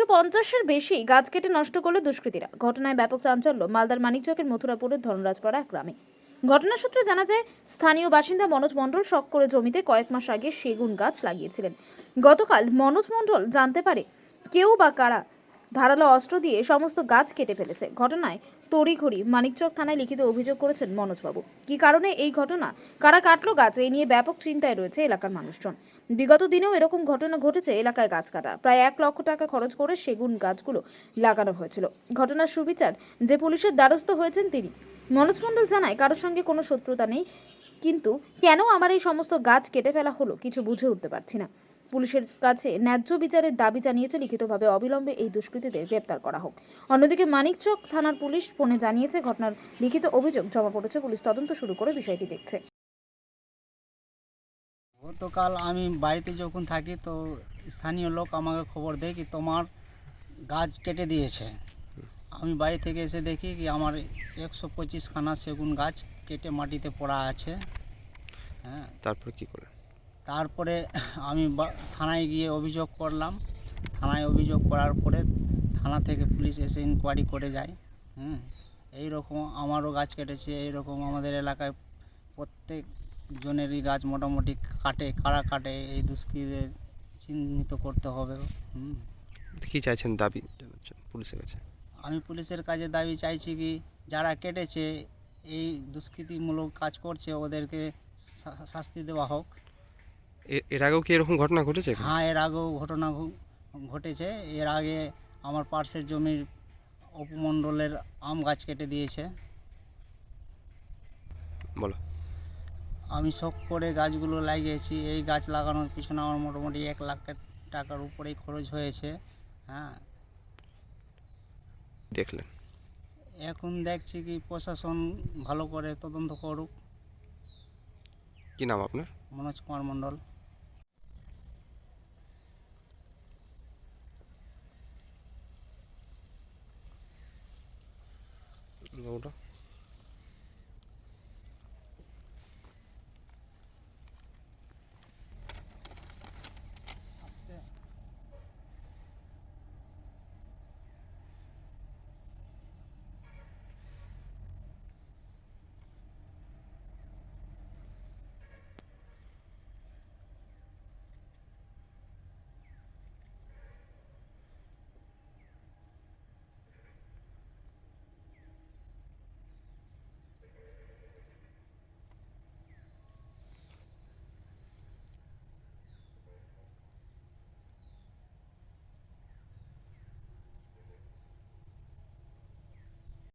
একশো পঞ্চাশের বেশি গাছ কেটে নষ্ট করল দুষ্কৃতীরা। ঘটনায় ব্যাপক চাঞ্চল্য, মালদার মানিকচকের মথুরাপুরের ধনরাজপাড়া গ্রামে। ঘটনা সূত্রে জানা যায়, স্থানীয় বাসিন্দা মনোজ মণ্ডল শখ করে জমিতে কয়েক মাস আগে সেগুন গাছ লাগিয়েছিলেন। গতকাল মনোজ মণ্ডল জানতে পারে, কেউ বা কারা ধারালো অস্ত্র দিয়ে সমস্ত গাছ কেটে ফেলেছে। ঘটনায় তড়িঘড়ি মানিকচক থানায় লিখিত অভিযোগ করেছেন মনোজবাবু। কি কারণে এই ঘটনা? কারা কাটলো গাছ? এই নিয়ে ব্যাপক চিন্তায় রয়েছে এলাকার মানুষজন। বিগত দিনেও এরকম ঘটনা ঘটেছে এলাকায় গাছ কাটা। প্রায় এক লক্ষ টাকা খরচ করে সেগুন গাছগুলো লাগানো হয়েছিল। ঘটনার সুবিচার যে পুলিশের দ্বারস্থ হয়েছেন তিনি। মনোজ মণ্ডল জানায়, কারোর সঙ্গে কোনো শত্রুতা নেই, কিন্তু কেন আমার এই সমস্ত গাছ কেটে ফেলা হলো কিছু বুঝে উঠতে পারছি না। পুলিশের কাছে ন্যায্য বিচারের দাবি জানিয়েছে লিখিতভাবে অবিলম্বে এই দুষ্কৃতীদের গ্রেপ্তার করা হোক। অন্যদিকে মানিকচক থানার পুলিশ ফোনে জানিয়েছে ঘটনার লিখিত অভিযোগ জমা পড়েছে পুলিশ তদন্ত শুরু করে বিষয়টি দেখছে। গতকাল আমি বাড়িতে যখন থাকি তো স্থানীয় লোক আমাকে খবর দেয় কি তোমার গাছ কেটে দিয়েছে। আমি বাড়ি থেকে এসে দেখি কি আমার একশো পঁচিশখানা সেগুন গাছ কেটে মাটিতে পড়া আছে। হ্যাঁ। তারপর কি করে? তারপরে আমি বা- থানায় গিয়ে অভিযোগ করলাম। থানায় অভিযোগ করার পরে থানা থেকে পুলিশ এসে ইনকোয়ারি করে যায়। হুম এইরকম আমারও গাছ কেটেছে এইরকম আমাদের এলাকায় প্রত্যেক জনেরই গাছ মোটামুটি কাটে কারা কাটে এই দুষ্কৃতীদের চিহ্নিত করতে হবে। হুম। কি চাইছেন দাবি পুলিশের কাছে? আমি পুলিশের কাছে দাবি চাইছি কি যারা কেটেছে এই দুষ্কৃতিমূলক কাজ করছে ওদেরকে শাস্তি দেওয়া হোক। এর আগেও কি এরকম ঘটনা ঘটেছে হ্যাঁ এর আগেও ঘটনা ঘটেছে। এর আগে আমার পার্শ্বের জমির উপমণ্ডলের আম গাছ কেটে দিয়েছে। বলো। আমি শখ করে গাছগুলো লাগিয়েছি। এই গাছ লাগানোর পিছনে আমার মোটামুটি এক লাখ টাকার উপরেই খরচ হয়েছে। হ্যাঁ। দেখলেন? এখন দেখছি কি প্রশাসন ভালো করে তদন্ত করুক। কি নাম আপনার? মনোজ কুমার মণ্ডল। Şurada orada.